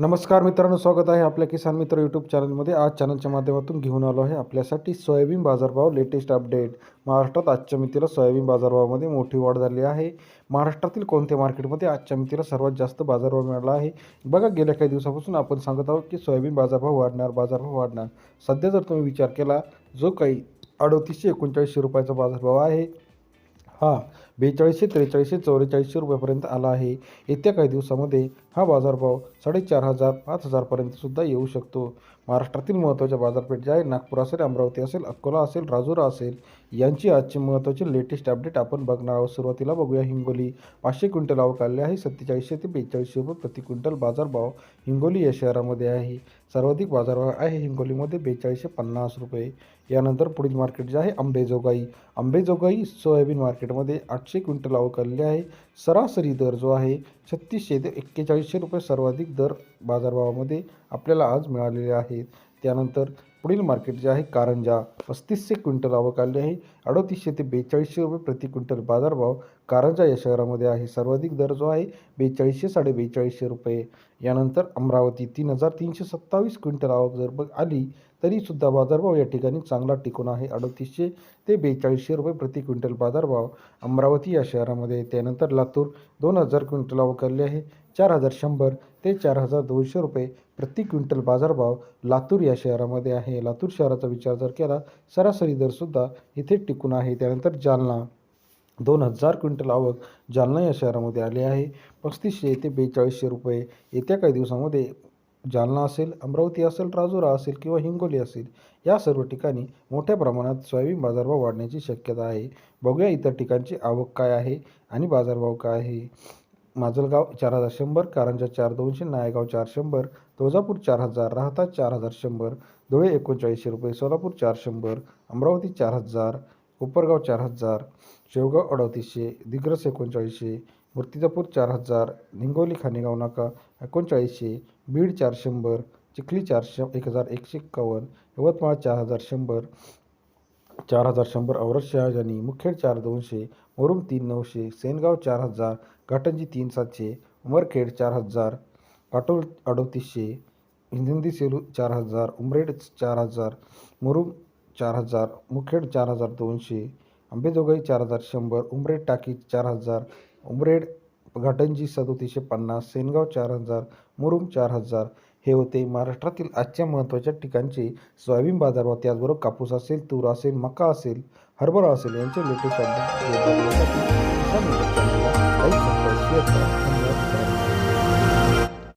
नमस्कार मित्रांनो स्वागत आहे आपल्या किसान मित्र यूट्यूब चॅनलमध्ये आज चॅनलच्या माध्यमातून घेऊन आलो आहे आपल्यासाठी सोयाबीन बाजारभाव लेटेस्ट अपडेट महाराष्ट्रात आजच्या मितीला सोयाबीन बाजारभावामध्ये मोठी वाढ झाली आहे. महाराष्ट्रातील कोणत्या मार्केटमध्ये आजच्या मितीला सर्वात जास्त बाजारभाव मिळाला आहे? बघा गेल्या काही दिवसापासून आपण सांगत आहोत की सोयाबीन बाजारभाव वाढणार बाजारभाव वाढणार. सध्या जर तुम्ही विचार केला जो काही अडतीसशे एकोणचाळीसशे रुपयाचा बाजारभाव आहे हा बेचाळीसशे त्रेचाळीसशे चौवेचाळीसशे रुपयापर्यंत आला आहे. येत्या काही दिवसामध्ये हा बाजारभाव साडेचार हजार पाच हजारपर्यंतसुद्धा येऊ शकतो. महाराष्ट्रातील महत्त्वाच्या बाजारपेठ ज्या आहे नागपूर असेल अमरावती असेल अकोला असेल राजुरा असेल यांची आजची महत्त्वाची लेटेस्ट अपडेट आपण बघणार आहोत. सुरुवातीला बघूया हिंगोली. पाचशे क्विंटल आवक आले आहे. सत्तेचाळीसशे ते बेचाळीसशे रुपये प्रति क्विंटल बाजारभाव हिंगोली या शहरामध्ये आहे. सर्वाधिक बाजारभाव आहे हिंगोलीमध्ये बेचाळीसशे पन्नास रुपये. यानंतर पुढील मार्केट जे आहे अंबेजोगाई अंबेजोगाई सोयाबीन मार्केटमध्ये आठशे क्विंटल आवक आलेली आहे. सरासरी दर जो आहे छत्तीसशे ते एक्केचाळीसशे रुपये सर्वाधिक दर बाजारभावामध्ये आपल्याला आज मिळालेले आहेत. त्यानंतर पुढील मार्केट जे आहे कारंजा. पस्तीसशे क्विंटल आवक आली आहे. अडतीसशे ते बेचाळीसशे रुपये प्रति क्विंटल बाजारभाव कारंजा या शहरामध्ये आहे. सर्वाधिक दर जो आहे बेचाळीसशे साडे बेचाळीसशे रुपये. यानंतर अमरावती तीन हजार तीनशे सत्तावीस क्विंटल आवक जर बघ आली तरीसुद्धा बाजारभाव या ठिकाणी चांगला टिकून आहे. अडतीसशे ते बेचाळीसशे रुपये प्रति क्विंटल बाजारभाव अमरावती या शहरामध्ये त्यानंतर लातूर दोन हजार क्विंटल आवक आली आहे. चार हजार शंभर ते चार हजार दोनशे रुपये प्रति क्विंटल बाजारभाव लातूर या शहरामध्ये आहे. लातूर शहराचा विचार जर केला सरासरी दरसुद्धा इथे टिकून आहे. त्यानंतर जालना. दोन हजार क्विंटल आवक जालना या शहरामध्ये आली आहे. पस्तीसशे ते बेचाळीसशे रुपये येत्या काही दिवसामध्ये जालना असेल अमरावती असेल राजुरा असेल किंवा हिंगोली असेल या सर्व ठिकाणी मोठ्या प्रमाणात सोयाबीन बाजारभाव वाढण्याची शक्यता आहे. बघूया इतर ठिकाणची आवक काय आहे आणि बाजारभाव काय आहे. माजलगाव चार हजार शंभर कारंजा चार दोनशे नायगाव चार शंभर तुळजापूर चार हजार राहता चार हजार शंभर धुळे एकोणचाळीसशे रुपये सोलापूर चार शंभर अमरावती चार हजार कोपरगाव चार हजार शेवगाव अडतीसशे दिग्रस एकोणचाळीसशे मूर्तिजापूर चार हजार निंगोली खानेगाव नाका एकोणचाळीसशे बीड चार शंभर चिखली चारशे एक हजार एकशे एक्कावन्न यवतमाळ चार हजार शंभर चार हजार शंभर औरत शहाजानी मुखेड चार दोनशे मुरुम तीन नऊशे सेनगाव चार हजार घाटंजी तीन सातशे उमरखेड चार हजार काटोल अडोतीसशे हिंदी सेलू चार हजार उमरेड चार हजार मुरुम चार हजार मुखेड चार हजार दोनशे अंबेजोगाई चार हजार शंभर उमरेड टाकी चार हजार उमरेड घाटंजी सदोतीसशे पन्नास सेनगाव चार हजार मुरुम चार हजार हे होते. महाराष्ट्रातील आजच्या महत्त्वाच्या ठिकाणचे सोयाबीन बाजारभाव. त्याचबरोबर कापूस असेल तूर असेल मका असेल हरभरा असेल यांचे लेटेस्ट अपडेट.